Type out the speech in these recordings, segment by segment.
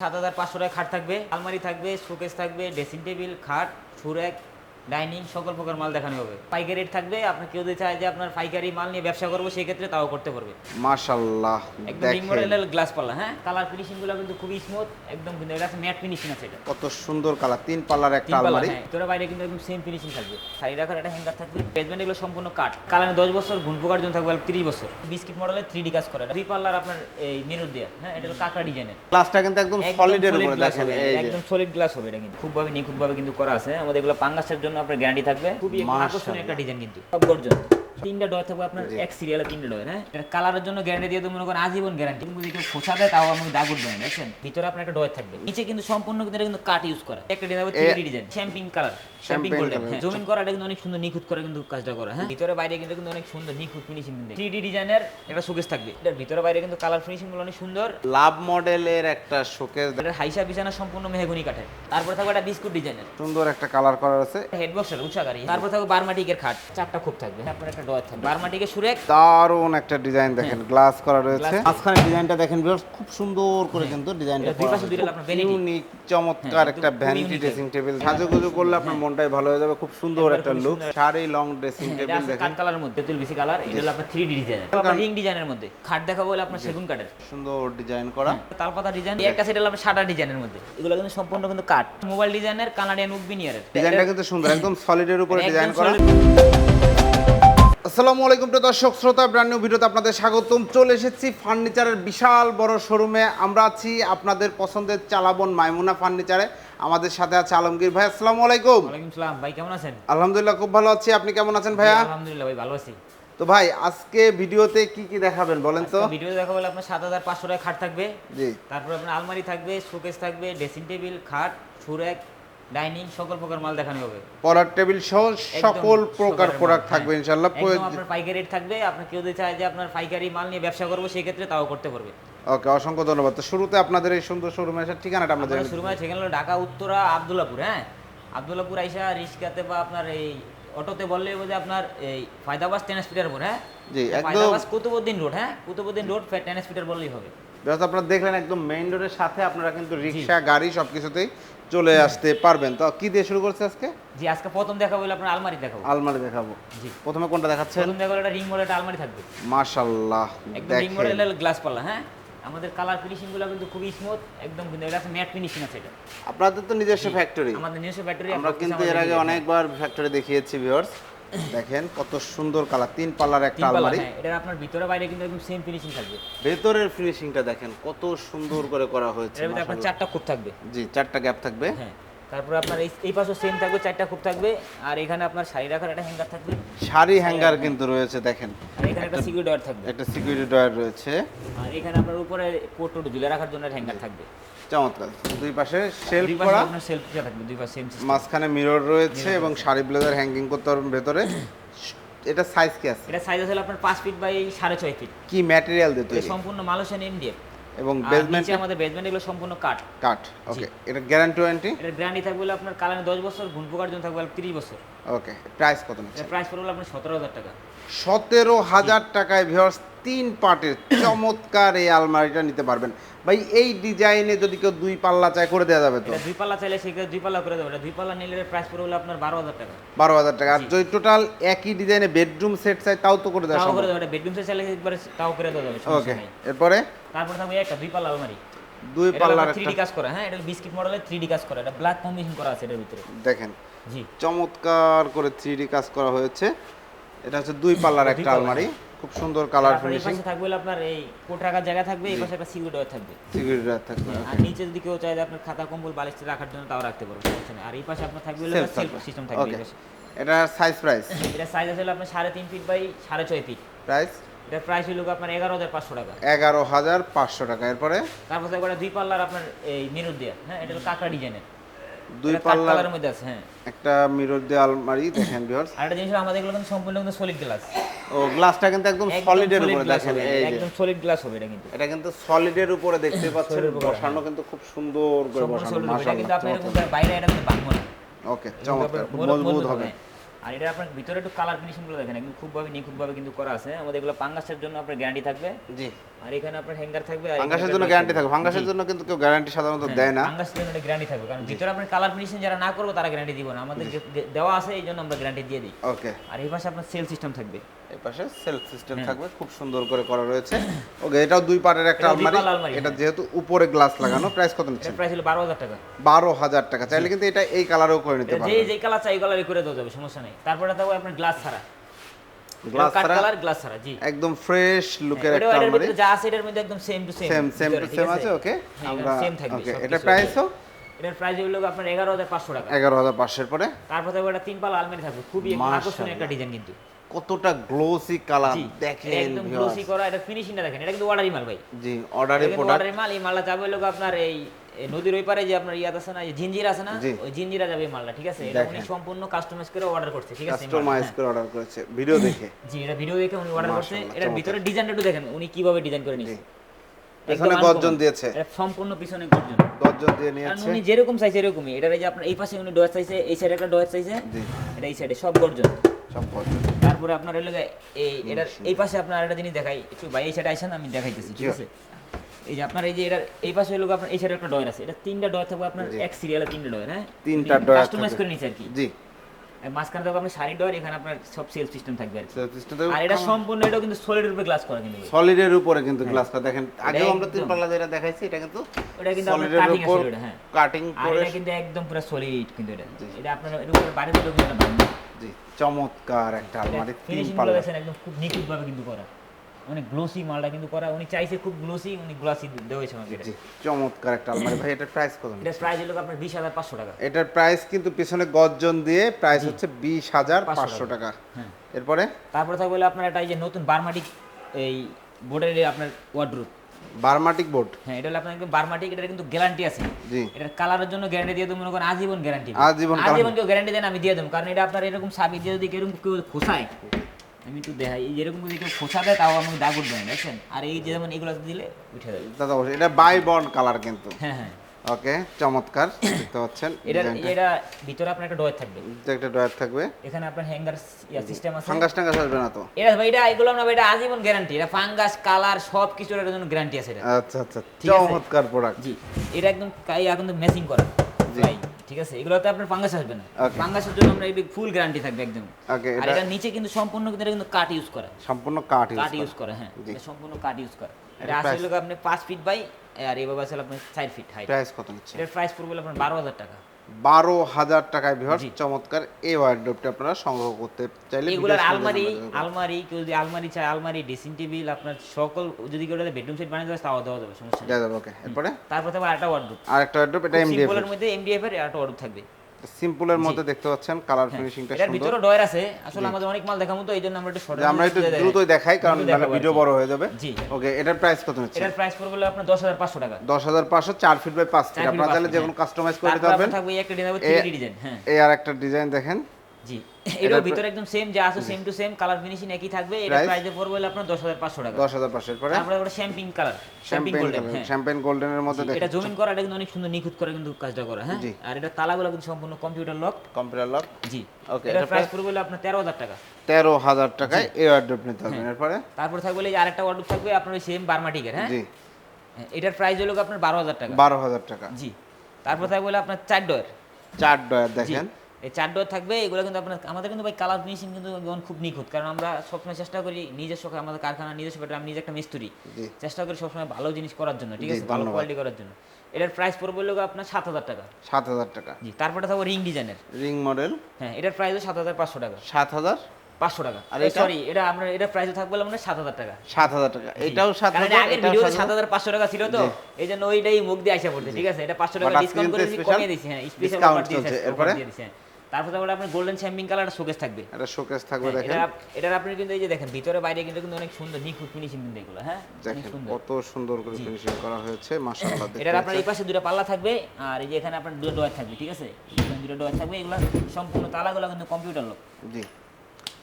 সাত হাজার পাঁচশো টাকা খাট থাকবে আলমারি থাকবে শোকেস থাকবে ড্রেসিং টেবিল খাট সুরেক ডাইনিং সকল প্রকার মাল দেখানো হবে। পাইকারি রেট থাকবে আপনার কেউ যদি চায় যে আপনার পাইকারি মাল নিয়ে ব্যবসা করব সেই ক্ষেত্রে তাও করতে পারবে। মাশাল্লাহ একদম রিং মডেলের গ্লাস পাল্লা হ্যাঁ? কালার ফিনিশিংগুলো কিন্তু খুবই স্মুথ একদম কিন্তু এটা ম্যাট ফিনিশিং আছে এটা। কত সুন্দর কালার তিন পাল্লার একটা আলমারি। হ্যাঁ তোরা বাইরে কিন্তু একদম সেম ফিনিশিং থাকবে। শাড়ি রাখার একটা হ্যাঙ্গার থাকবে বেসমেন্ট এগুলো সম্পূর্ণ কাঠ। কালার দশ বছর ঘুন পোকার জন্য থাকবে তিরিশ বছর। বিস্কিট মডেলের থ্রি ডি কাজ করে দুই পাল্লার আপনার এই মিরর দেওয়া হ্যাঁ এটা হলো কাঁকড়া ডিজাইনের গ্লাসটা কিন্তু একদম সলিডের উপরে দেখেন একদম সলিড গ্লাস হবে এটা কিন্তু। খুব ভাবে খুবভাবে নিখুঁতভাবে কিন্তু করা আছে আমাদের এগুলো পাঙ্গাসের জন্য আপনার গ্যারান্টি থাকবে। খুবই। আকর্ষণীয় একটা ডিজাইন কিন্তু। সব গর্জন। তিনটা ডয় থাকবে আপনার এক সিরিয়ালে তিনটা ডয় হ্যাঁ? এটা কালারের জন্য গ্যারান্টি দিয়ে তো মনে করেন আজীবন গ্যারান্টি কিন্তু যদি কেউ খোঁচা দেয় তাও আমি দাগ উঠবে না দেখছেন? ভিতরে আপনার একটা ডয় থাকবে। নিচে কিন্তু সম্পূর্ণ কিন্তু এটা কিন্তু কাট ইউজ করা। একটা ডিজাইন হবে three design champagne colour champagne golden জমিন করাটা কিন্তু অনেক সুন্দর নিখুঁত করে কিন্তু কাজটা করা হ্যাঁ? ভিতরে বাইরে কিন্তু কিন্তু অনেক সুন্দর নিখুঁত ফিনিশিং কিন্তু। থ্রি ডি ডিজাইনের একটা শোকেস থাকবে। এটার ভিতরে বাইরে কিন্তু কালার ফিনিশিংগুলো অনেক সুন্দর। লাভ মডেলের একটা শোকেস এটার হাইসা বিছানা সম্পূর্ণ মেহগুনি কাঠের। তারপর থাকবে একটা বিস্কুট ডিজাইনের সুন্দর একটা কালার করা আছে। হেডবক্সের উচ্চাকারী তারপর থাকবে বারমাটিকের খাট। চারটা খুব থাকবে। আপনার একটা ডয়ার থাকবে বারমাটিকের সুরেক। দারুণ একটা ডিজাইন হ্যাঁ। দেখেন গ্লাস করা রয়েছে। মাঝখানে ডিজাইনটা দেখেন viewers, খুব সুন্দর করে কিন্তু ডিজাইনটা দুই পাশে দুইটা আপনার vanity। ইউনিক চমৎকার হ্যাঁ, একটা ভ্যানিটি ড্রেসিং টেবিল সাজুগুজু করলে আপনার মনটাই ভালো হয়ে যাবে। খুব সুন্দর একটা খুবই লুক শাড়ি লং ড্রেসিং এটা টেবিল দেখেন। কাঠ কালারের মধ্যে বেশি কালার। এটা হলো আপনার থ্রি ডিজাইন আপনার রিং ডিজাইনের মধ্যে। খাট দেখাবো হলে আপনার সেগুন কাঠের। সুন্দর ডিজাইন করা। তালপাতা ডিজাইন একটা সেটা হলো আপনার সাদা ডিজাইনের মধ্যে। এগুলো কিন্তু সম্পূর্ণ কিন্তু কাঠ। মোবাইল ডিজাইনের কানাডিয়ান উকবিনিয়ারের ডিজাইনটা কিন্তু সুন্দর একদম সলিডের উপরে ডিজাইন করা। solid। আসসালামু আলাইকুম প্রিয় দর্শক শ্রোতা ব্র্যান্ড নিউ ভিডিওতে আপনাদের স্বাগতম। চলে এসেছি ফার্নিচারের বিশাল বড় শোরুমে। আমরা আছি আপনাদের পছন্দের চালাবন মাইমুনা ফার্নিচারে। আমাদের সাথে আছে আলমগীর ভাই আসসালামু আলাইকুম। ওয়ালাইকুম সালাম ভাই কেমন আছেন? আলহামদুলিল্লাহ খুব ভালো আছি। আপনি কেমন আছেন ভাইয়া? আলহামদুলিল্লাহ ভাই ভালো আছি। তো ভাই আজকে ভিডিওতে কি কি দেখাবেন বলেন তো? ভিডিও দেখাবো আপনার সাত হাজার পাঁচশো টাকা খাট থাকবে। জি। তারপর আপনার আলমারি থাকবে শোকেস থাকবে ড্রেসিং টেবিল খাট সুরেক ডাইনিং সকল প্রকার মাল দেখানো হবে। পড়ার টেবিল সহ সকল প্রকার প্রোডাক্ট থাকবে হ্যাঁ। ইনশাল্লাহ একদম আপনার পাইকারি রেট থাকবে আপনার কেউ যদি চায় যে আপনার পাইকারি মাল নিয়ে ব্যবসা করব সেই ক্ষেত্রে তাও করতে পারবে। ওকে অসংখ্য ধন্যবাদ। তো শুরুতে আপনাদের এই সুন্দর শোরুমে আসার ঠিকানাটা আমাদের আপনার শুরু হয় হলো ঢাকা উত্তরা আবদুল্লাপুর হ্যাঁ? আবদুল্লাপুর আইসা রিক্সাতে বা আপনার এই অটোতে বললে বোঝে আপনার এই ফায়দাবাস টেন স্পিডার উপর হ্যাঁ? জি, একদম- ফায়দাবাস কুতুবুদ্দিন রোড হ্যাঁ? কুতুবুদ্দিন রোড টেন বললেই হবে। আপনারা দেখলেন একদম মেইন রোডের সাথে আপনারা কিন্তু রিক্সা গাড়ি সবকিছুতেই চলে আসতে পারবেন। তো কি দিয়ে শুরু করছে আজকে? জি আজকে প্রথম দেখাবো হলো আপনার আলমারি দেখাবো। আলমারি দেখাবো। জি। প্রথমে কোনটা দেখাচ্ছেন? প্রথম দেখাবো এটা রিং মডেল আলমারি থাকবে। মাশাআল্লাহ একদম রিং মডেলের গ্লাস পাল্লা হ্যাঁ? আমাদের কালার ফিনিশিংগুলো কিন্তু খুবই স্মুথ একদম কিন্তু এটা আছে ম্যাট ফিনিশিং আছে এটা। আপনাদের তো নিজস্ব ফ্যাক্টরি আমাদের নিজস্ব ফ্যাক্টরি আমরা কিন্তু এর আগে অনেকবার ফ্যাক্টরি দেখিয়েছি ভিউয়ার্স দেখেন কত সুন্দর কালার তিন পাল্লার একটা আলমারি। হ্যাঁ এটা আপনার ভিতরে বাইরে কিন্তু একদম সেম ফিনিশিং থাকবে। ভেতরের ফিনিশিংটা দেখেন কত সুন্দর করে করা হয়েছে এর আপনার চারটা খুব থাকবে। জি চারটা গ্যাপ থাকবে। হ্যাঁ তারপর আপনার এই পাশেও সেম থাকবে চারটা খুব থাকবে। আর এখানে আপনার শাড়ি রাখার একটা হ্যাঙ্গার থাকবে। শাড়ি হ্যাঙ্গার কিন্তু রয়েছে দেখেন। আর এখানে একটা সিকিউরিটি ডয়ার থাকবে। একটা সিকিউরিটি ডয়ার রয়েছে। আর এখানে আপনার উপরে কোট টোট ঝুলে রাখার জন্য হ্যাঙ্গার থাকবে। চমৎকার। দুই পাশে শেলফ করা সেলফ থাকবে দুই পাশে মাঝখানে মিরর রয়েছে এবং শাড়ি ব্লেজার হ্যাঙ্গিং করতে পারবেন ভেতরে। এটা সাইজ কি আছে? এটা সাইজ আছে আপনার পাঁচ ফিট বাই সাড়ে ছয় ফিট কি ম্যাটেরিয়াল দিয়ে তৈরি? সম্পূর্ণ মালয়েশিয়ান ইন্ডিয়া এবং বেসমেন্ট আমাদের বেসমেন্ট এগুলো সম্পূর্ণ কাঠ। কাট ওকে এটা গ্যারান্টি ওয়ারেন্টি এটার গ্যারান্টি থাকবে আপনার কালামে দশ বছর ঘুন পোকার জন্য থাকবে তিরিশ বছর। ওকে প্রাইস কত নিচ্ছে? প্রাইস পড়বে আপনার সতেরো হাজার টাকা। সতেরো হাজার টাকায় ভিউয়ার্স তিন পার্টের চমৎকার এই আলমারিটা নিতে পারবেন। ভাই এই ডিজাইনে যদি কেউ দুই পাল্লা চায় করে দেওয়া যাবে তো? দুই পাল্লা চাইলে সেক্ষেত্রে দুই পাল্লা করে দেবো দুই পাল্লা নিলে প্রাইস পড়বে হলো আপনার বারো হাজার টাকা। বারো হাজার টাকা। আর যদি টোটাল একই ডিজাইনে বেডরুম সেট চাই তাও তো করে দেওয়া তাও করে দেবো বেডরুম চাইলে একবারে তাও করে দেওয়া যাবে ওকে এরপরে? তারপর থাকবে একটা দুই পাল্লা আলমারি। দুই পাল্লার থ্রি একটা। ডি কাজ করা হ্যাঁ? এটা বিস্কিট মডেলের থ্রি ডি কাজ করা। এটা ব্ল্যাক কম্বিনেশন করা আছে এটার ভিতরে। দেখেন জি। চমৎকার করে থ্রি কাজ করা হয়েছে। এটা হচ্ছে দুই পাল্লার একটা আলমারি। খুব সুন্দর কালার ফিনিশিং পাশে থাকবে আপনার এই কোট রাখার জায়গা থাকবে এই পাশে একটা সিকিউরিটি ডোর থাকবে। সিকিউরিটি থাকবে আর নিচে যদি কেউ চায় আপনার খাতা কম্বল বালিশ রাখার জন্য তাও রাখতে পারবে সমস্যা আর এই পাশে আপনার থাকবে সেলফ সিস্টেম থাকবে। এই পাশে। এটা সাইজ প্রাইস এটা সাইজ আছে হলো আপনার সাড়ে তিন ফিট বাই সাড়ে ছয় ফিট প্রাইস এটার প্রাইস হলো আপনার এগারো হাজার পাঁচশো টাকা। এগারো হাজার পাঁচশো টাকা। এরপরে? তারপর একটা দুই পাল্লার আপনার এই মিরর দেওয়া হ্যাঁ এটা হলো কাঁকড়া ডিজাইনের দুই পাল্লার মধ্যে আছে হ্যাঁ। একটা মিরর দিয়ে আলমারি দেখেন ভিউয়ার্স আর একটা জিনিস আমাদের এগুলো কিন্তু সম্পূর্ণ কিন্তু সলিড গ্লাস ও গ্লাসটা কিন্তু একদম সলিডের উপরে দেখেন এই যে। একদম সলিড গ্লাস হবে এটা কিন্তু। এটা কিন্তু সলিডের উপরে দেখতে পাচ্ছেন বসানো কিন্তু খুব সুন্দর করে বসানো। এটা কিন্তু আপনি এরকম বাইরে এটা কিন্তু ভাঙবো না। ওকে চমৎকার খুব মজবুত হবে। আর এটা আপনার ভিতরে একটু কালার ফিনিশিংগুলো দেখেন একদম খুবভাবে নিখুঁতভাবে কিন্তু করা আছে। আমাদের এগুলো পাঙ্গাসের জন্য আপনার গ্যারান্টি থাকবে। জি। আর এখানে আপনার হ্যাঙ্গার থাকবে এখানে জন্য গ্যারান্টি থাকবে। ফাঙ্গাসের জি। জন্য কিন্তু কেউ গ্যারান্টি সাধারণত দেয় না। ফাঙ্গাসের জন্য গ্যারান্টি থাকবে। কারণ ভিতরে আপনার কালার ফিনিশিং যারা না করবে তারা গ্যারান্টি দিব না। আমাদের দেওয়া আছে এই জন্য আমরা গ্যারান্টি দিয়ে দিই। ওকে। আর এই পাশে আপনার সেল সিস্টেম থাকবে। এই পাশে সেলফ সিস্টেম হ্যাঁ। থাকবে খুব সুন্দর করে করা রয়েছে। ওকে এটাও দুই পাটের একটা আলমারি। এটা হ্যাঁ। যেহেতু উপরে গ্লাস লাগানো প্রাইস কত নিচ্ছেন? প্রাইস হলো বারো হাজার টাকা। বারো হাজার টাকা। চাইলে কিন্তু এটা এই কালারেও করে নিতে এটা যে যে কালার চাই কালারই করে দেওয়া যাবে সমস্যা নেই। তারপরে থাকবে আপনার গ্লাস ছাড়া। গ্লাস ছাড়া কালার গ্লাস ছাড়া জি। একদম ফ্রেশ লুকের একটা আলমারি। যা আছে এটার মধ্যে একদম same to same same same to same আছে? ওকে আমরা সেম থাকবে ওকে এটা প্রাইসও এটার প্রাইস হলো আপনার এগারো হাজার পাঁচশো টাকা। এগারো হাজার পাঁচশের পরে। তারপর থাকবে একটা তিন পালা আলমারি থাকবে খুবই আকর্ষণীয় একটা ডিজাইন কিন্তু। কতটা গ্লোসি কালার দেখেন একদম গ্লোসি করা এটা ফিনিশিংটা দেখেন এটা কিন্তু অর্ডারি মাল ভাই। জি অর্ডারি প্রোডাক্ট অর্ডারি মাল এই মালটা যাবে হলো আপনার এই নদীর ওই পারে যে আপনার ইয়াত আছে না জিঞ্জির আছে না ওই জিঞ্জিরা যাবে মালটা ঠিক আছে? এটা উনি সম্পূর্ণ কাস্টমাইজ করে অর্ডার করছে ঠিক আছে কাস্টমাইজ হ্যাঁ। করে অর্ডার করেছে ভিডিও দেখে। জি এটা ভিডিও দেখে উনি অর্ডার করছে এটার ভিতরে ডিজাইনটা একটু দেখেন উনি কীভাবে ডিজাইন করে নিয়েছে। পেছনে গর্জন দিয়েছে। এটা সম্পূর্ণ পিছনে গর্জন। গর্জন দিয়ে নিয়েছে। উনি যেরকম চাইছে এরকমই। এটার এই যে আপনার এই পাশে উনি ডয়ের চাইছে এই সাইডে একটা ডয়ের চাইছে জি। এটা এই সাইডে সব গর্জন। সব গর্জন। তারপরে আপনার হলো এই এটার এই পাশে আপনার একটা জিনিস দেখাই। একটু ভাই এই সাইডে আইসেন আমি দেখাইতেছি ঠিক আছে? এই যে আপনার এই যে এটার এই পাশে হলো আপনার এই সাইডে একটা ডয়ার আছে। এটা তিনটা ডয়ার থাকবে আপনার এক সিরিয়ালে তিনটা ডয়ার হ্যাঁ? তিনটা ডয়ার কাস্টমাইজ করে নিয়েছে আর কি। জি। মাঝখানে থাকবে আপনার শাড়ি ডোর এখানে আপনার সব সেলফ সিস্টেম থাকবে আর সেলফ সিস্টেম আর এটা সম্পূর্ণ এটা কিন্তু সলিডের উপরে গ্লাস করা কিন্তু সলিডের উপরে কিন্তু গ্লাসটা দেখেন আগে আমরা তিন পাল্লা যেটা দেখাইছি এটা কিন্তু ওটা কিন্তু আপনার সলিডের উপর হ্যাঁ। কাটিং করে এটা কিন্তু একদম পুরো সলিড কিন্তু এটা। এটা আপনার এর উপরে কিন্তু এটা। জি চমৎকার একটা আলমারি তিন পাল্লা একদম খুব নিখুঁতভাবে কিন্তু করা। অনেক গ্লোসি মালটা কিন্তু করা উনি চাইছে খুব গ্লোসি উনি গ্লোসি দেওয়া হয়েছে আমাকে এটা। জি চমৎকার একটা আলমারি ভাই এটার প্রাইস কত এটা প্রাইস হলো আপনার বিশ হাজার পাঁচশো টাকা। এটার প্রাইস কিন্তু পিছনে গর্জন দিয়ে প্রাইস হচ্ছে বিশ হাজার পাঁচশো পাঁচশো টাকা। হ্যাঁ। এরপরে? তারপরে থাকবে আপনার একটা এই যে নতুন বার্মাটিক এই বোর্ডের আপনার ওয়ার্ডরুপ বার্মাটিক বোর্ড হ্যাঁ এটা হলো আপনার বার্মাটিক বারমাটিক এটার কিন্তু গ্যারান্টি আছে। জি। এটার কালারের জন্য গ্যারান্টি দিয়ে দেবো মনে করেন আজীবন গ্যারান্টি আজীবন আজীবন কেউ গ্যারান্টি দেন আমি দিয়ে দেবো কারণ এটা আপনার এরকম সাবি দিয়ে যদি এরকম কেউ খোসায় আমি একটু দেখাই। এই যেরকম যদি কেউ খোসা দেয় তাও আমাকে দাগ উঠবে না দেখছেন? আর এই যে যেমন এগুলো দিলে উঠে যাবে। দাদা অবশ্যই। এটা বাই বন্ড কালার কিন্তু। হ্যাঁ হ্যাঁ। ওকে চমৎকার। দেখতে পাচ্ছেন এটা এটা ভিতরে আপনার একটা ডয়ার থাকবে। একটা ডয়ার থাকবে। এখানে আপনার হ্যাঙ্গার ইয়া সিস্টেম আছে। ফাঙ্গাস টাঙ্গাস আসবে না তো? এটা ভাই এটা এগুলো না এটা আজীবন গ্যারান্টি এটা ফাঙ্গাস কালার সব কিছুর এটার জন্য গ্যারান্টি আছে এটা। আচ্ছা আচ্ছা। চমৎকার প্রোডাক্ট জি। এটা একদম কাই এখন ম্যাচিং করা। জি। ঠিক আছে? এগুলোতে আপনার ফাঙ্গাস আসবে না। পাঙ্গাসের ফাঙ্গাসের জন্য আমরা এই ফুল গ্যারান্টি থাকবে একদম। ওকে আর এটা নিচে কিন্তু সম্পূর্ণ কিন্তু এটা কিন্তু কাট ইউজ করা। সম্পূর্ণ কাঠ কাট ইউজ ইউজ করা হ্যাঁ। এটা সম্পূর্ণ কাট ইউজ করা। এটা আসলে? আপনি 5 ফিট বাই আর এভাবে আসলে আপনি 4 ফিট হাইট প্রাইস কত নিচ্ছে? এর প্রাইস পড়বে আপনার বারো হাজার টাকা। বারো হাজার টাকায় জি। চমৎকার এই ওয়ার্ডরোবটা আপনারা সংগ্রহ করতে চাইলে এগুলোর আলমারি। আলমারি কেউ যদি আলমারি চায় আলমারি ড্রেসিং টেবিল আপনার সকল যদি কেউ বেডরুম সেট বানিয়ে দেওয়া তাও দেওয়া যাবে সমস্যা নেই। ওকে এরপরে? তারপর আবার আরেকটা ওয়ার্ডরোব আরেকটা ওয়ার্ডরোব এটা এমডিএফ এর মধ্যে এমডিএফ এর একটা ওয়ার্ডরোব থাকবে। সিম্পলের মধ্যে দেখতে পাচ্ছেন কালার ফিনিশিংটা সুন্দর। এর ভিতরে ডয়ার আছে। আসলে আমাদের অনেক মাল দেখামু তো এইজন্য আমরা একটু শর্ট আমরা একটু দ্রুতই দেখাই কারণ মানে ভিডিও বড় হয়ে যাবে। জি। ওকে এটার প্রাইস কত হচ্ছে এটার প্রাইস পড়বে আপনার দশ হাজার পাঁচশো টাকা। দশ হাজার পাঁচশো চার ফিট বাই 5 ফিট আপনারা চাইলে যে কোনো কাস্টমাইজ করে দিতে পারবেন। থাকবে একটা ডিজাইন এ- থ্রি ডিজাইন হ্যাঁ। এই আর একটা ডিজাইন দেখেন। জি। এটার ভিতরে একদম সেম যা আছে same to same colour finishing একই থাকবে। এটা প্রাইসে পড়বে হলো আপনার দশ হাজার পাঁচশো টাকা। দশ হাজার পরে তারপরে ওটা champagne colour champagne champagne golden হ্যাঁ। শ্যাম্পেন গোল্ডেনের মধ্যে দেখেন। এটা জমিন করা এটা কিন্তু অনেক সুন্দর নিখুঁত করে কিন্তু কাজটা করা হ্যাঁ? আর এটা তালাগুলো কিন্তু সম্পূর্ণ কম্পিউটার লক কম্পিউটার লক জি। এটার এটা প্রাইস? পড়বে হলো আপনার তেরো হাজার টাকা। তেরো হাজার টাকায় এই ওয়ার্ডরোব নিতে হবে। হ্যাঁ। এরপরে? তারপর থাকবে এই আরেকটা ওয়ার্ডরোব থাকবে আপনার সেম বার্মাটিকের হ্যাঁ? জি। হ্যাঁ, এটার প্রাইস হলো আপনার বারো হাজার টাকা। বারো হাজার টাকা। জি। তারপর থাকবে হলো আপনার চার ডয়ার চার ডয়ার দেখেন। এই চার ডোর থাকবে এগুলো কিন্তু আপনার আমাদের কিন্তু ভাই কালার ফিনিশিং কিন্তু যেমন খুব নিখুঁত। কারণ আমরা সবসময় চেষ্টা করি নিজস্ব আমাদের কারখানা নিজস্ব আমি নিজে একটা মিস্ত্রি। চেষ্টা করি সবসময় ভালো জিনিস করার জন্য ঠিক আছে? ভালো কোয়ালিটি করার জন্য। এটার প্রাইস পড়বে হলো আপনার সাত হাজার টাকা। সাত হাজার টাকা। জি তারপরে থাকবে রিং ডিজাইনের রিং মডেল হ্যাঁ এটার প্রাইস সাত হাজার পাঁচশো টাকা। সাত হাজার? পাঁচশো টাকা। আর সরি এটা আমরা এটার প্রাইস থাকবে হলো মানে সাত হাজার টাকা। সাত হাজার টাকা। এটাও সাত হাজার আগের ভিডিওতে সাত হাজার পাঁচশো টাকা ছিল তো। এই জন্য ওইটাই মুখ দিয়ে আসা পড়ছে ঠিক আছে? এটা পাঁচশো টাকা ডিসকাউন্ট করে দিয়েছি, special কমিয়ে দিয়েছি হ্যাঁ। স্পেশাল অফার দিয়েছে এরপরে? দিয়েছি তারপর তারপরে আপনার গোল্ডেন শ্যাম্পিং কালার শোকেস থাকবে। এটা শোকেস থাকবে হ্যাঁ, দেখেন। এটা এটার আপনি কিন্তু এই যে দেখেন ভিতরে বাইরে কিন্তু কিন্তু অনেক সুন্দর নিখুঁত ফিনিশিং কিন্তু এগুলো হ্যাঁ? অনেক দেখেন সুন্দর। কত সুন্দর করে ফিনিশিং করা হয়েছে মাশাআল্লাহ এটার আপনার এই পাশে দুটো পাল্লা থাকবে আর এই যে এখানে আপনার দুটো ডয়ার থাকবে ঠিক আছে? এখানে দুটো ডয়ার থাকবে এগুলো সম্পূর্ণ তালাগুলো কিন্তু কম্পিউটার লক জি।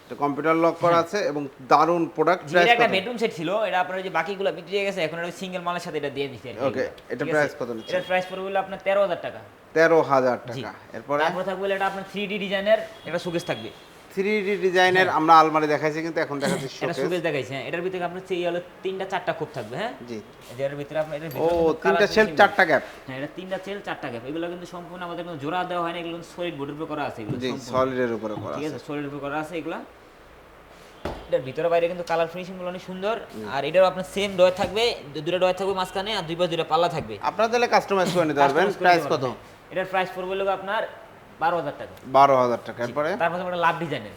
এটা কম্পিউটার লক করা আছে এবং দারুণ প্রোডাক্ট জি, এটা একটা বেডরুম সেট ছিল এটা আপনার যে বাকিগুলো বিক্রি হয়ে গেছে এখন এটা সিঙ্গেল মালের সাথে এটা দিয়ে দিচ্ছে আর কি। Okay, এটা প্রাইস কত নিচ্ছে? এটার প্রাইস পড়বে আপনার তেরো হাজার টাকা। তেরো হাজার টাকা। এরপরে? তারপর থাকবে এটা আপনার থ্রি ডি ডিজাইনের একটা শোকেস থাকবে। থ্রি ডি ডিজাইনের আমরা আলমারি দেখাইছি কিন্তু এখন দেখাচ্ছি এটা শোকেস দেখাইছে হ্যাঁ। এটার ভিতরে আপনার সেই হলো তিনটা চারটা খুব থাকবে হ্যাঁ? জি। ভিতরে আপনার এটার ও ভিতরে তিনটা finishing চারটা গ্যাপ হ্যাঁ এটা তিনটা সেল চারটা গ্যাপ এগুলো কিন্তু সম্পূর্ণ আমাদের কোনো জোড়া দেওয়া হয় না এগুলো সলিড বোর্ডের উপর করা আছে এগুলো জি সলিডের উপরে করা ঠিক আছে আছে। সলিডের উপর করা আছে এগুলা। এটার ভিতরে বাইরে কিন্তু কালার ফিনিশিংগুলো অনেক সুন্দর। আর এটারও আপনার সেম ডয় থাকবে দুটো ডয় থাকবে মাঝখানে আর দুই পাশে দুটো পাল্লা থাকবে। আপনারা তাহলে কাস্টমাইজ করে নিতে পারবেন প্রাইস কত। এটার প্রাইস পড়বে লোক আপনার বারো হাজার টাকা। বারো হাজার টাকা। এরপরে? তারপর লাভ ডিজাইনের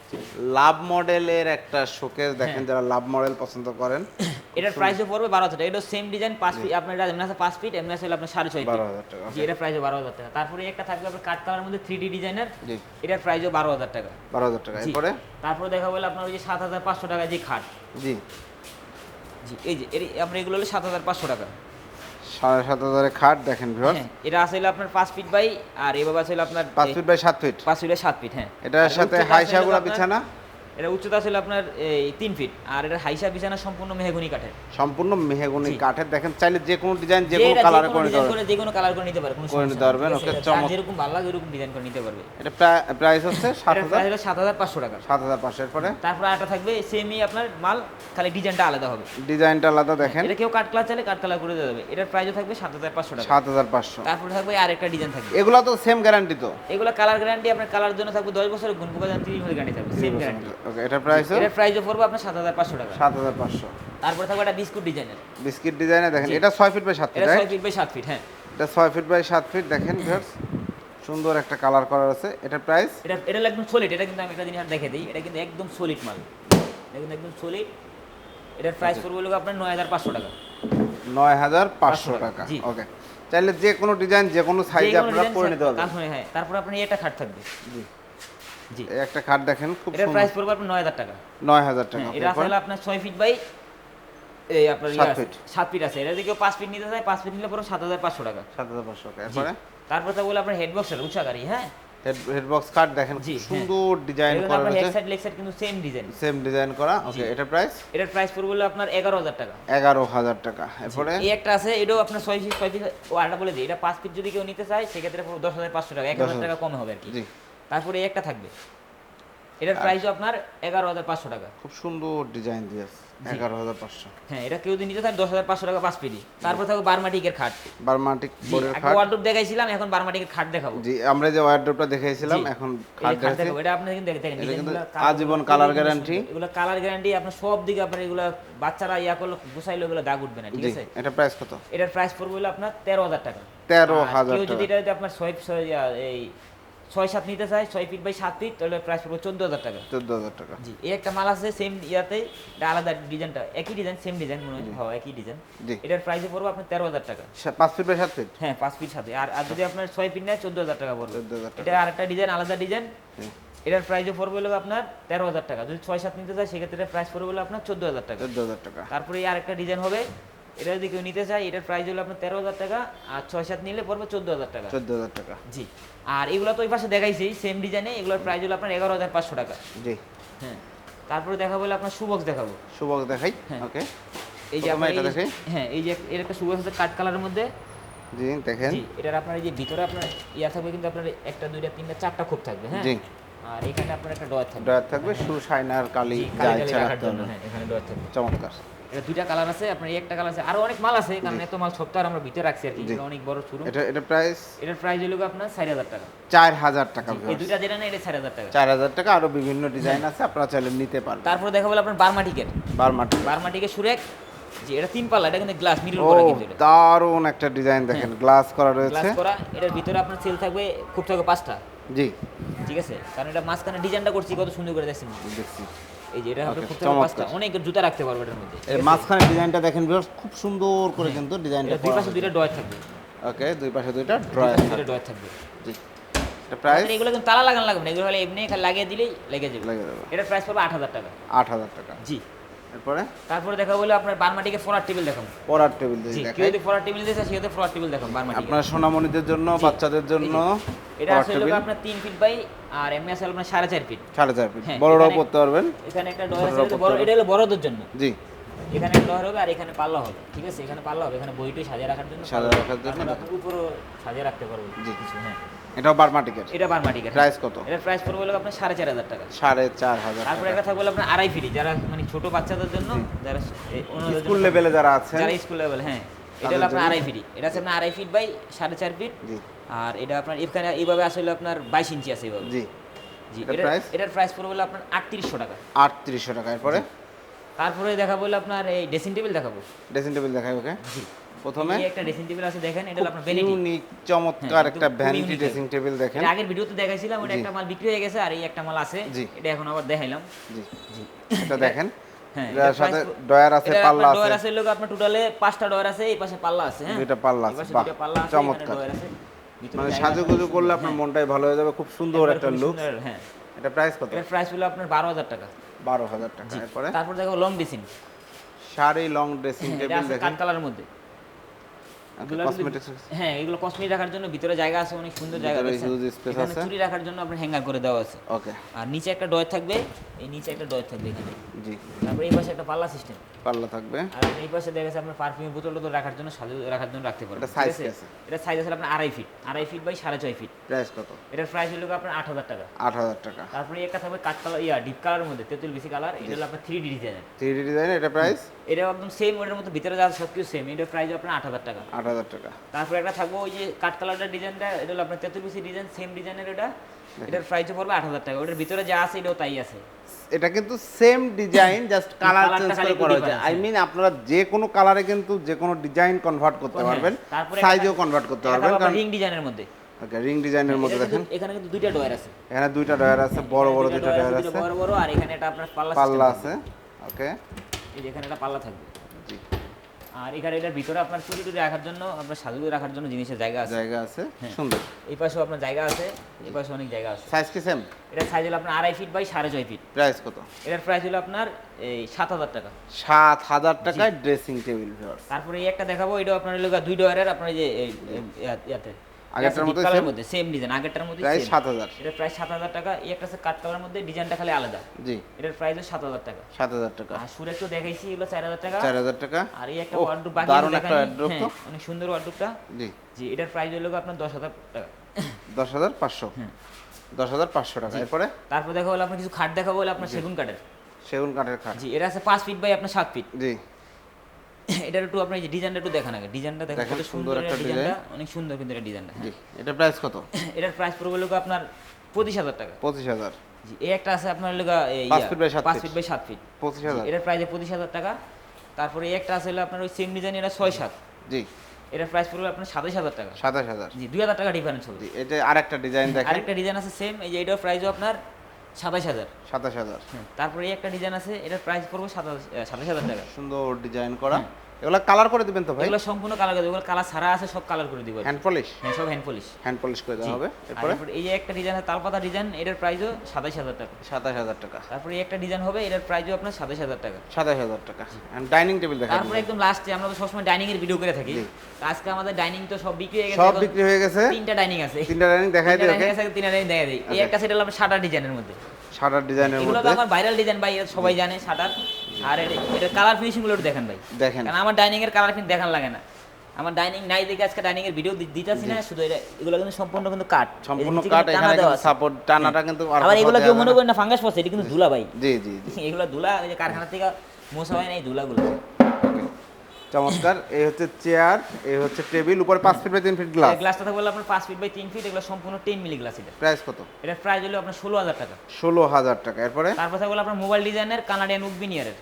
লাভ মডেলের একটা শোকেস দেখেন হ্যাঁ। যারা লাভ মডেল পছন্দ করেন। এটার প্রাইসও পড়বে বারো হাজার টাকা। এটা সেম ডিজাইন পাঁচ ফিট আপনার এটা এমনি আছে পাঁচ ফিট এমনি আছে আপনার সাড়ে ছয় বারো হাজার টাকা। জি এটার প্রাইসও বারো হাজার টাকা। তারপরে একটা থাকবে আপনার কাঠ কালার মধ্যে থ্রি ডি ডিজাইনের এটার প্রাইসও বারো হাজার টাকা। বারো হাজার টাকা। এরপরে? তারপরে দেখা বলে আপনার ওই যে সাত হাজার পাঁচশো টাকা যে খাট জি। জি এই যে আমরা এগুলো হলো সাত হাজার পাঁচশো টাকা। সাড়ে সাত হাজারের খাট দেখেন ভিউয়ার্স হ্যাঁ এটা আসলে আপনার পাঁচ ফিট বাই আর এভাবে আসলে আপনার পাঁচ ফিট বাই সাত ফিট পাঁচ ফিট বাই সাত ফিট হ্যাঁ। এটার সাথে উচ্চতা আছে হাইসা হলো গুলা আপনার- বিছানা। এটা উচ্চতা ছিল আপনার এই তিন ফিট আর এটা হাইসা বিছানা সম্পূর্ণ মেহগুনি কাঠের। সম্পূর্ণ মেহগনি কাঠের দেখেন চাইলে যে কোনো ডিজাইন যে কোনো কালারে করে নিতে পারবেন যে কোনো কালার করে নিতে পারে কোনো করে নিতে পারবেন? ওকে, চমৎকার। যেরকম ভালো লাগে এরকম ডিজাইন করে নিতে পারবে। এটা প্রাইস হচ্ছে সাত এটার হাজার? প্রাইস হলো সাত হাজার পাঁচশো টাকা সাত হাজার পাঁচশো এরপরে? তারপর আরেকটা থাকবে সেমই আপনার মাল খালি ডিজাইনটা আলাদা হবে। ডিজাইনটা আলাদা দেখেন। এটা কেউ কাট কালার চাইলে কাট কালার করে দেওয়া যাবে। এটার প্রাইসও থাকবে সাত হাজার পাঁচশো টাকা। সাত হাজার পাঁচশো। তারপরে থাকবে আরেকটা ডিজাইন থাকবে। এগুলা তো সেম গ্যারান্টি তো? এগুলো কালার গ্যারান্টি আপনার কালার জন্য থাকবে দশ বছরের গুণ প্রকাশ তিরিশ বছর গ্যারান্টি থাকবে সেম গ্যারান্টি ওকে এটার প্রাইস এটার প্রাইসও পড়বে আপনার সাত হাজার পাঁচশো টাকা। সাত হাজার পাঁচশো। তারপরে থাকবে একটা বিস্কুট ডিজাইনের। বিস্কিট ডিজাইনে দেখেন এটা ছয় ফিট বাই সাত ফিট এটা ছয় ফিট বাই সাত ফিট হ্যাঁ। এটা ছয় ফিট বাই সাত ফিট দেখেন ভিউয়ার্স সুন্দর একটা কালার করার আছে। এটার প্রাইস এটা এটা একদম সলিড এটা কিন্তু আমি একটা জিনিস দেখে দিই এটা কিন্তু একদম সলিড মাল। এটা কিন্তু একদম সলিড এটার প্রাইস। পড়বে হলো আপনার নয় হাজার পাঁচশো টাকা। নয় হাজার পাঁচশো টাকা। জি। ওকে চাইলে যে কোনো ডিজাইন যে কোনো সাইজে আপনারা করে নিতে পারবেন। হ্যাঁ তারপর আপনার এটা খাট থাকবে। জি। জি। একটা খাট দেখেন খুব এটার প্রাইস পড়বে আপনার নয় হাজার টাকা। নয় হাজার টাকা হ্যাঁ এটা আসলে আপনার ছয় ফিট বাই এই আপনার সাত ইয়ে ফিট। সাত ফিট আছে। এটা যদি কেউ পাঁচ ফিট নিতে চায় পাঁচ ফিট নিলে পরে সাত হাজার পাঁচশো টাকা। সাত হাজার পাঁচশো টাকা। এরপরে? তারপর তা বলে আপনার হেড বক্সের উচ্চাকারী হ্যাঁ? হেডবক্স কাট দেখেন হ্যাঁ। সুন্দর ডিজাইন করা আপনার হেড সাইড লেগ সাইড কিন্তু সেম ডিজাইন সেম ডিজাইন করা ওকে এটা প্রাইস এটার প্রাইস পড়বে হলো আপনার এগারো হাজার টাকা। এগারো হাজার টাকা। এরপরে? এই একটা আছে এটাও আপনার ছয় ফিট ছয় ফিট ও আরেকটা বলে দিই এটা পাঁচ ফিট যদি কেউ নিতে চায় সেক্ষেত্রে পুরো দশ হাজার পাঁচশো টাকা এক হাজার। টাকা কমে হবে আর কি। জি। তারপরে এই একটা থাকবে। এটার প্রাইসও আপনার এগারো হাজার পাঁচশো টাকা। খুব সুন্দর ডিজাইন দিয়েছে এগারো হাজার পাঁচশো। হ্যাঁ এটা কেউ যদি নিতে চায় দশ হাজার পাঁচশো টাকা পাঁচ পিডি তারপর থাকবে বারমাটিকের খাট। বারমাটিক দেখাইছিলাম এখন বারমাটিকের খাট দেখাবো। জি আমরা যে ওয়ারড্রপটা দেখাইছিলাম এখন খাট দেখাবো এটা আপনি কিন্তু দেখেন আজীবন guarantee। সুন্দর। এগুলো কালার গ্যারান্টি আপনার সব দিকে আপনার এগুলো বাচ্চারা ইয়া করলে গুছাইলে এগুলো দাগ উঠবে না ঠিক আছে? এটা প্রাইস কত? এটার প্রাইস পড়বে হলো আপনার তেরো হাজার টাকা। তেরো আর হাজার কেউ যদি এটা আপনার ছয় এই ছয় সাত নিতে চায় ছয় ফিট বাই সাত ফিট তাহলে প্রাইস পড়বে চোদ্দ হাজার টাকা। চোদ্দ হাজার টাকা। জি এই একটা মাল আছে সেম ইয়াতে আলাদা ডিজাইনটা একই ডিজাইন সেম ডিজাইন মনে হয় হ্যাঁ একই ডিজাইন এটার প্রাইসে পড়বে আপনার তেরো হাজার টাকা পাঁচ ফিট বাই সাত ফিট হ্যাঁ পাঁচ ফিট সাথে। আর আর যদি আপনার ছয় ফিট নেয় চোদ্দ হাজার টাকা পড়বে। এটা আরেকটা ডিজাইন আলাদা ডিজাইন। এটার প্রাইসও পড়বে হলো আপনার তেরো হাজার টাকা। যদি ছয় সাত নিতে চাই সেক্ষেত্রে প্রাইস পড়বে হলো আপনার চোদ্দ হাজার টাকা। চোদ্দ হাজার টাকা। তারপরে আর একটা ডিজাইন হবে এটা যদি কেউ নিতে চায় এটার প্রাইস হলো আপনার তেরো হাজার টাকা আর ছয় সাত নিলে পড়বে চোদ্দ হাজার টাকা। চোদ্দ হাজার টাকা। জি। আর এগুলো তো ওই পাশে দেখাইছি সেম ডিজাইনে এগুলোর প্রাইস হলো আপনার এগারো হাজার পাঁচশো টাকা। জি। হ্যাঁ। তারপরে দেখাবো হলো আপনার সুবক্স দেখাবো। সুবক দেখাই হ্যাঁ। ওকে এই যে আপনার? হ্যাঁ এই যে এর একটা সুবক্স আছে কাঠ কালারের মধ্যে। জি দেখেন। জি এটার আপনার এই যে ভিতরে আপনার ইয়া থাকবে কিন্তু আপনার একটা দুইটা তিনটা চারটা খুব থাকবে হ্যাঁ? জি। আর এখানে আপনার একটা ডয়ার থাকবে। ড্রয়ার থাকবে শু শাইনার কালি যা ইচ্ছা রাখতে হ্যাঁ এখানে ডয়ার থাকবে। চমৎকার। এটা দুইটা কালার আছে আপনার একটা কালার আছে আরও অনেক মাল আছে কারণ এত মাল সপ্তাহ আমরা ভিতরে রাখছি আর কি এটা অনেক বড় শুরু এটা এটা প্রাইস এটার প্রাইস হলো আপনার চার হাজার টাকা। চার হাজার টাকা এই দুইটা যেটা না এটা চার হাজার টাকা। চার হাজার টাকা আরও বিভিন্ন ডিজাইন আছে আপনারা চাইলে নিতে পারবেন। তারপরে দেখা বলে আপনার বারমাটিকের বারমাটি বারমাটিকের সুরেক জি এটা তিন পাল্লা এটা কিন্তু গ্লাস মিরর করা কিন্তু এটা। দারুণ একটা ডিজাইন দেখেন গ্লাস করা গ্লাস করা এটার ভিতরে আপনার সেল থাকবে খুব থাকবে পাঁচটা। জি। ঠিক আছে? কারণ এটা মাঝখানে ডিজাইনটা করছি কত সুন্দর করে দেখছেন। দেখছি। এই যে এটা আপনার খুব চমৎকার। অনেক জুতা রাখতে পারবে এটার মধ্যে। এর মাঝখানে ডিজাইনটা দেখেন viewers, খুব সুন্দর করে কিন্তু ডিজাইনটা দুই পাশে দুইটা ডয় থাকবে। ওকে দুই পাশে দুইটা দুই ড্রয়ার থাকবে দুইটা থাকবে। জি এটা প্রাইস এগুলো কিন্তু তালা লাগানো লাগবে না এগুলো হলে এমনি লাগিয়ে দিলেই লেগে যাবে। এটা দেবো এটার প্রাইস পড়বে আট হাজার টাকা। আট হাজার টাকা। জি। এরপরে? তারপরে দেখা বলে আপনার বারমাটিকে ফোরার টেবিল দেখাবো। পড়ার টেবিল দিয়ে দেখাই। যদি ফোরার টেবিল দিতে চায় সেক্ষেত্রে ফোরার টেবিল দেখাবো বারমাটিকে আপনার সোনামণিদের জন্য বাচ্চাদের জন্য এটা আসলে আপনার তিন ফিট বাই আর এমনি আসলে আপনার সাড়ে চার ফিট। সাড়ে চার ফিট। হ্যাঁ, বড়রাও পড়তে পারবেন। এখানে একটা ডয় আছে বড় এটা হলো বড়দের জন্য। জি। এখানে ডয়ার হবে আর এখানে পাল্লা হবে ঠিক আছে? এখানে পাল্লা হবে এখানে বইটই সাজিয়ে রাখার জন্য সাজিয়ে রাখার জন্য তারপরে উপরও সাজিয়ে রাখতে পারবেন জি। কিছু হ্যাঁ। এটাও বারমাটিকের এটা বারমাটিকের প্রাইস কত? এটার প্রাইস পড়বে হলো আপনার সাড়ে চার হাজার টাকা। সাড়ে চার হাজার তারপরে একটা থাকবে আপনার আড়াই ফিরি যারা মানে ছোট বাচ্চাদের জন্য যারা স্কুল লেভেলে যারা আছেন যারা স্কুল লেভেল হ্যাঁ। এটা হলো আপনার আড়াই ফিট এটা আছে আপনার আড়াই ফিট বাই সাড়ে চার ফিট আর এটা আপনার এখানে এইভাবে আসলে আপনার বাইশ ইঞ্চি আছে এইভাবে। জি। জি এটার? প্রাইস পড়বে হলো আপনার আটত্রিশশো টাকা। আটত্রিশশো টাকা। এরপরে? তারপরে দেখাবো হলো আপনার এই ড্রেসিং টেবিল দেখাবো। ড্রেসিং টেবিল দেখাবো ওকে। জি। প্রথমে একটা ড্রেসিং টেবিল আছে দেখেন এটা আপনার ভ্যানিটি ইউনিক চমৎকার হ্যাঁ, একটা ভ্যানিটি ড্রেসিং টেবিল দেখেন। আগের ভিডিওতে দেখাইছিলাম ওটা একটা মাল বিক্রি হয়ে গেছে আর এই একটা মাল আছে এটা এখন আবার দেখাইলাম। জি। জি। এটা দেখেন হ্যাঁ এটার সাথে ডয়ার আছে পাল্লা আপনার ডয়ার আছে আছে লোক আপনার টোটালে পাঁচটা ডয়ার আছে এই পাশে পাল্লা আছে হ্যাঁ। দুইটা পাল্লা আছে বাহ আছে চমৎকার। আছে। মানে সাজুগুজু করলে আপনার মনটাই ভালো হয়ে যাবে খুব সুন্দর একটা লুক হ্যাঁ। এটা প্রাইস কত? এর প্রাইস হলো আপনার বারো হাজার টাকা। বারো হাজার টাকা এরপরে? তারপর দেখো লং ডিসিন শাড়ি লং ড্রেসিং টেবিল দেখেন। কালারের মধ্যে। হ্যাঁ এগুলো কসমেটিক রাখার জন্য ভিতরে জায়গা আছে অনেক সুন্দর জায়গা এখানে আছে। চুরি রাখার জন্য আপনার হ্যাঙ্গার করে দেওয়া আছে। ওকে। আর নিচে একটা ডয়ার থাকবে এই নিচে একটা ডয়ার থাকবে এখানে। জি। তারপরে এই পাশে একটা পাল্লা সিস্টেম পাল্লা থাকবে। আর এই পাশে দেখা যাচ্ছে আপনার পারফিউম বোতল টোতল রাখার জন্য সাজু রাখার জন্য রাখতে পারবেন। এটা size আছে? এটা সাইজ আছে আপনার আড়াই ফিট আড়াই ফিট বাই সাড়ে ছয় ফিট প্রাইস কত? এটার প্রাইস হলো আপনার আট হাজার টাকা। আট হাজার টাকা। তারপরে একটা থাকবে কাঠ কালার ইয়া ডিপ কালারের মধ্যে তেঁতুল বেশি কালার এটা হলো আপনার থ্রি ডি ডিজাইনের থ্রি ডি ডিজাইন এটা প্রাইস এটা একদম সেম ওটার মধ্যে ভিতরে যা সব কিছু সেম এটার প্রাইস আপনার আট হাজার টাকা। আট হাজার টাকা। তারপরে একটা থাকব ওই যে কাঠ কালারটার ডিজাইনটা এটা হলো আপনার বেশি ডিজাইন সেম ডিজাইনের এটা এটার প্রাইসও পড়বে আট হাজার টাকা। ওটার ভিতরে যা আছে এটাও তাই আছে। এটা কিন্তু same design just colour change করে করা হয়েছে। আই মিন আপনারা যে কোনো কালারে কিন্তু যে কোনো ডিজাইন কনভার্ট করতে হ্যাঁ, পারবেন। সাইজও কনভার্ট করতে পারবেন কারণ রিং ডিজাইনের মধ্যে। ওকে রিং ডিজাইনের মধ্যে দেখেন। এখানে কিন্তু দুইটা ডয়ার আছে। এখানে দুইটা ডয়ার আছে বড় বড় দুইটা ডয়ার আছে বড় বড় আর এখানে একটা আপনার পাল্লা পাল্লা আছে ওকে। এই যে এখানে একটা পাল্লা থাকবে। জি। আর এখানে এটার ভিতরে আপনার চুরি টুরি রাখার জন্য আপনার সাজু রাখার জন্য জিনিসের জায়গা আছে। জায়গা আছে হ্যাঁ। সুন্দর। এই পাশেও আপনার জায়গা আছে এই পাশে অনেক জায়গা আছে। সাইজ কি সেম এটার সাইজ হলো আপনার আড়াই ফিট বাই সাড়ে ছয় ফিট প্রাইস কত? এটার প্রাইস হলো আপনার এই সাত হাজার টাকা। সাত হাজার টাকায় ড্রেসিং টেবিল তারপরে এই একটা দেখাবো এটা আপনার হলো দুই ডয়ারের আপনার যে ইয়া- ইয়াতে। আগেরটার same? মধ্যে সেম ডিজাইন আগেরটার মধ্যে প্রাইস সাত হাজার। এটা প্রাইস সাত হাজার টাকা এই একটা আছে কাঠ কালার মধ্যে ডিজাইনটা খালি আলাদা। জি। এটার প্রাইস হলো সাত হাজার টাকা। সাত হাজার টাকা। আর সুরে একটু দেখাইছি এগুলো চার হাজার টাকা। চার হাজার টাকা। আর এই একটা ওয়ার্ডরোব বাকি দারুণ একটা ওয়ার্ডরোব তো। হ্যাঁ, অনেক সুন্দর ওয়ার্ডরোবটা জি। জি এটার প্রাইস হলো আপনার দশ হাজার টাকা। দশ হাজার পাঁচশো। হুম। দশ হাজার পাঁচশো টাকা। এরপরে? তারপর দেখা হলো আপনার কিছু খাট দেখাবো হলো আপনার সেগুন কাঠের। সেগুন কাঠের খাট। জি এটা আছে পাঁচ ফিট বাই আপনার সাত ফিট জি। এটার একটু আপনার যে ডিজাইনটা একটু দেখান আগে। ডিজাইনটা দেখেন কত সুন্দর একটা ডিজাইনটা অনেক সুন্দর কিন্তু এটা ডিজাইনটা জি এটা প্রাইস কত? এটার প্রাইস পড়বে হলো আপনার পঁচিশ হাজার টাকা। পঁচিশ হাজার। জি এই একটা আছে আপনার লগা পাঁচ। ফিট বাই সাত ফিট পঁচিশ হাজার। এটার প্রাইস পঁচিশ হাজার টাকা। তারপরে এই একটা আছে হলো আপনার ওই সেম ডিজাইন এটা ছয় সাত। জি। এটার প্রাইস পড়বে আপনার সাতাশ হাজার টাকা। সাতাশ হাজার। জি দুই হাজার টাকা ডিফারেন্স হবে। এটা আরেকটা ডিজাইন দেখেন। আরেকটা ডিজাইন আছে সেম এই যে এটার প্রাইসও আপনার সাতাশ হাজার। সাতাশ হাজার। হ্যাঁ, তারপরে একটা ডিজাইন আছে এটার প্রাইস পড়বে সাতাশ সাতাশ হাজার টাকা। সুন্দর ডিজাইন করা। এগুলো কালার করে দিবেন তো ভাই? এগুলো সম্পূর্ণ কালার করে এগুলো কালার ছাড়া আছে সব কালার করে দিব হ্যান্ড পলিশ হ্যাঁ সব হ্যান্ড পলিশ হ্যান্ড পলিশ করে দেওয়া হবে। এরপরে? এই যে একটা ডিজাইন আছে তালপাতা ডিজাইন এটার প্রাইসও সাতাশ হাজার টাকা। সাতাশ হাজার টাকা। তারপরে এই একটা ডিজাইন হবে এটার প্রাইসও আপনার সাতাশ হাজার টাকা। সাতাশ হাজার টাকা। ডাইনিং টেবিল দেখা তারপরে একদম লাস্টে আমরা তো সবসময় ডাইনিং এর ভিডিও করে থাকি। আজকে আমাদের ডাইনিং তো সব বিক্রি হয়ে গেছে সব বিক্রি হয়ে গেছে। তিনটা ডাইনিং আছে। তিনটা ডাইনিং দেখাই দিই ওকে? আছে তিনটা ডাইনিং দেখা দিই। এই একটা সেটা হলো আপনার শাটার ডিজাইনের মধ্যে। সাদার ডিজাইনের মধ্যে এগুলো তো আমার ভাইরাল ডিজাইন ভাই সবাই জানে শাটার আর এটা- এটা কালার ফিনিশিংগুলো দেখেন ভাই। দেখেন। কারণ আমার ডাইনিং এর কালার ফিনিশ দেখান লাগে না। আমার ডাইনিং নাই দেখে আজকে ডাইনিং এর ভিডিও দিতেছি না শুধু এটা এগুলো কিন্তু সম্পূর্ণ কিন্তু কাট সম্পূর্ণ কাঠ এখানে সাপোর্ট টানাটা কিন্তু আর আবার এগুলো কেউ মনে করেন না ফাঙ্গাস পড়ছে এটা কিন্তু ধুলা ভাই। জি জি এগুলো ধুলা ওই যে কারখানা থেকে মোছা হয় না এই ধুলাগুলো. চমৎকার। এই হচ্ছে চেয়ার এই হচ্ছে টেবিল উপরে পাঁচ ফিট বাই তিন ফিট গ্লাস গ্লাসটা থাকবে আপনার পাঁচ ফিট বাই তিন ফিট এগুলো সম্পূর্ণ টেন মিলি গ্লাস এটা। প্রাইস কত? এটার প্রাইস হলো আপনার ষোলো হাজার টাকা। ষোলো হাজার টাকা। এরপরে? তারপর থাকবে আপনার মোবাইল ডিজাইনের কানাডিয়ান উকবিনিয়ারের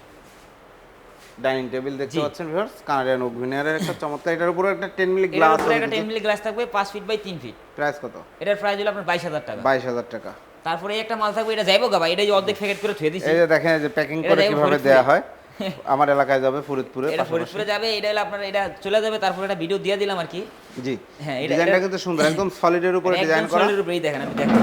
ডাইনিং টেবিল দেখতে পাচ্ছেন ভিউয়ার্স কানাডিয়ান ওভেনিয়ারের একটা চমৎকার এটার উপরে একটা টেন মিলি গ্লাস উপরে একটা টেন মিলি গ্লাস থাকবে পাঁচ ফিট বাই তিন ফিট প্রাইস কত? এটার প্রাইস হলো আপনার বাইশ হাজার টাকা। বাইশ হাজার টাকা। তারপরে এই একটা মাল থাকবে এটা যাইবো গা ভাই এটা অর্ধেক প্যাকেট করে থুয়ে দিছি। এই যে দেখেন এই যে প্যাকিং করে কীভাবে। দেওয়া হয়। আমার এলাকায় যাবে ফরিদপুরে এটা ফরিদপুরে যাবে এটা হলো আপনার এটা চলে যাবে তারপরে একটা ভিডিও দিয়ে দিলাম আর কি। জি। হ্যাঁ, এটা- ডিজাইনটা কিন্তু সুন্দর একদম সলিডের উপরে ডিজাইন করা। শোল্ডারের উপরেই দেখেন আমি দেখাই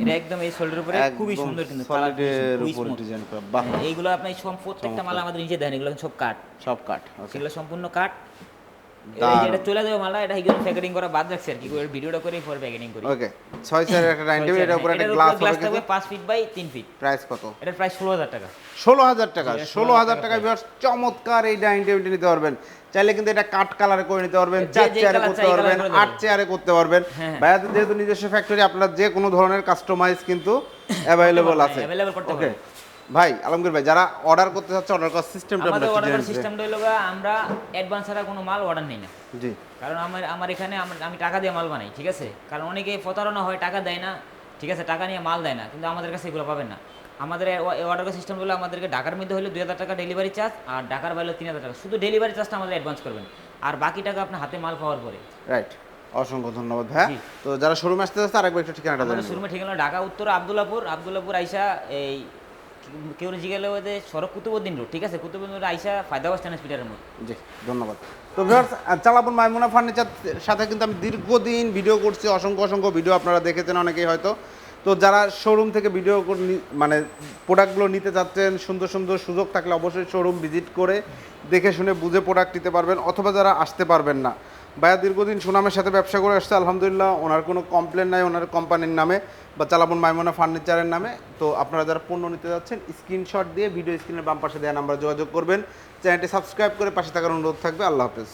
এটা একদম এই শোল্ডার উপরে খুবই সুন্দর কিন্তু শোল্ডারের উপরে ডিজাইন করা। বাহ। এইগুলো আপনি সব প্রত্যেকটা মাল আমাদের নিচে দেন এগুলো সব কাঠ। সব কাঠ ওকে সেগুলো সম্পূর্ণ যে এটা চলে যাবে মালা এটা হিগুলো প্যাকেটিং করা বাদ রাখছি আর কি। করে ভিডিওটা করে পরে প্যাকেটিং করি। ওকে ছয় চারের একটা ডাইনিং টেবিল এটার উপরে একটা গ্লাস গ্লাস থাকবে কিন্তু। ফিট বাই তিন ফিট প্রাইস কত? এটার প্রাইস ষোলো হাজার টাকা। ষোলো হাজার টাকা জি, ষোলো হাজার 16,000 টাকা। viewers, চমৎকার এই ডাইনিং টেবিলটি নিতে পারবেন। চাইলে কিন্তু এটা কাঠ কালারে করে নিতে পারবেন চার চেয়ারে করতে পারবেন আট চেয়ারে করতে পারবেন। ভাইয়াদের যেহেতু নিজস্ব ফ্যাক্টরি আপনার যে কোনো ধরনের কাস্টমাইজ কিন্তু অ্যাভেলেবল আছে। available করতে পারবেন। ভাই আলমগীর ভাই যারা অর্ডার করতে চাচ্ছে অর্ডার করার সিস্টেমটা আমাদের অর্ডার একটু সিস্টেমটা হলো আমরা অ্যাডভান্স ছাড়া কোনো মাল অর্ডার নেই না। জি। কারণ আমার আমার এখানে আমি টাকা দিয়ে মাল বানাই ঠিক আছে? কারণ অনেকে প্রতারণা হয় টাকা দেয় না ঠিক আছে? টাকা নিয়ে মাল দেয় না কিন্তু আমাদের কাছে এগুলো পাবেন না। আমাদের অর্ডার সিস্টেম হলো আমাদেরকে ঢাকার মধ্যে হলে দুই হাজার টাকা ডেলিভারি চার্জ আর ঢাকার বাইরে তিন হাজার টাকা। শুধু ডেলিভারি চার্জটা আমাদের অ্যাডভান্স করবেন। আর বাকি টাকা আপনার হাতে মাল পাওয়ার পরে। রাইট অসংখ্য ধন্যবাদ ভাইয়া। জি। তো যারা শোরুমে আসতে যাচ্ছে আরেকবার একটু ঠিকানাটা শোরুমে ঠিকানা ঢাকা উত্তর আবদুল্লাপুর। আবদুল্লাপুর আইসা এই কেউ জিগেলে ওদের সড়ক কুতুবুদ্দিন রোড ঠিক আছে? কুতুবুদ্দিন রোড আইসা ফায়দাবাস হসপিটালের মোড়। জি, ধন্যবাদ। তো ভিউয়ার্স চালাবন মাইমুনা ফার্নিচার সাথে কিন্তু আমি দীর্ঘদিন ভিডিও করছি, অসংখ্য অসংখ্য ভিডিও আপনারা দেখেছেন অনেকেই হয়তো। তো যারা শোরুম থেকে ভিডিও মানে প্রোডাক্টগুলো নিতে চাচ্ছেন সুন্দর সুন্দর সুযোগ থাকলে অবশ্যই শোরুম ভিজিট করে দেখে শুনে বুঝে প্রোডাক্ট নিতে পারবেন, অথবা যারা আসতে পারবেন না। ভাইয়া দীর্ঘদিন সুনামের সাথে ব্যবসা করে আসছে, আলহামদুলিল্লাহ। ওনার কোনো কমপ্লেন নাই, ওনার কোম্পানির নামে বা চালাবন মাইমোনা ফার্নিচারের নামে। তো আপনারা যারা পণ্য নিতে যাচ্ছেন স্ক্রিনশট দিয়ে ভিডিও স্ক্রিনের বাম পাশে দেওয়া নাম্বার যোগাযোগ করবেন। চ্যানেলটি সাবস্ক্রাইব করে পাশে থাকার অনুরোধ থাকবে। আল্লাহ হাফেজ।